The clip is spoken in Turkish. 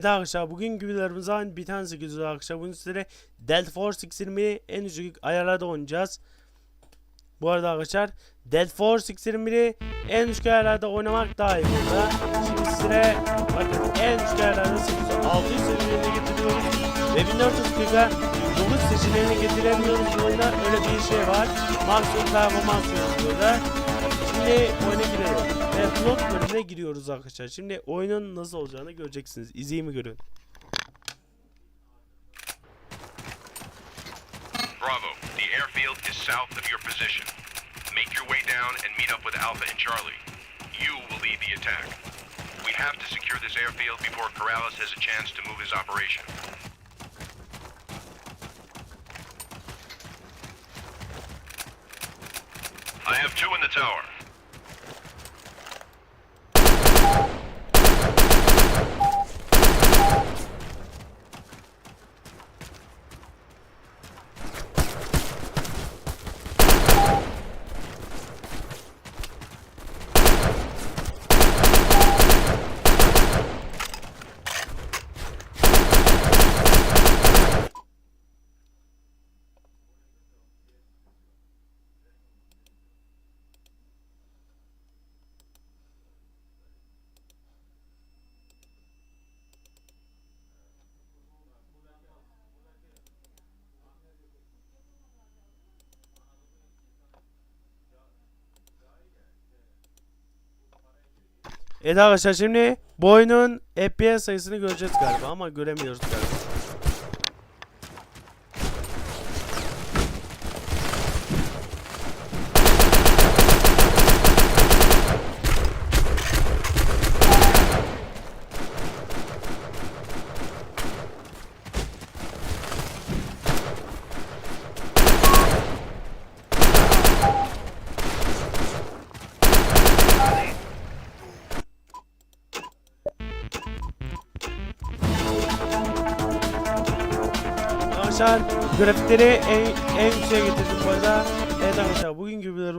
Evet arkadaşlar bugün videolarımızdan bir tanesi güzel arkadaşlar. Bunun sizlere Delta Force X21'i en düşük ayarlarda oynayacağız. Bu arada arkadaşlar Delta Force X21'i en düşük ayarlarda oynamak daha iyi burada. Şimdi sizlere bakın en düşük ayarlarda 800 600 seviyelerine getiriyoruz. Ve 1440'a 9 seçeneğine getiremiyoruz bu oyunda. Öyle bir şey var. Maksimum performans yazıyor burada. Şimdi oyuna girelim. Ve plot bölümüne giriyoruz arkadaşlar. Şimdi oyunun nasıl olacağını göreceksiniz. İzleyin mi görün. Bravo, the airfield is south of your position. Make your way down and meet up with Alpha and Charlie. You will lead the attack. We have to secure this airfield before Corrales has a chance to move his operation. I have two in the tower. Evet arkadaşlar şimdi bu FPS sayısını göreceğiz galiba ama göremiyoruz galiba. Arkadaşlar grafikleri en, en yükseğe getirdim bu arada. Evet arkadaşlar bugün videolarım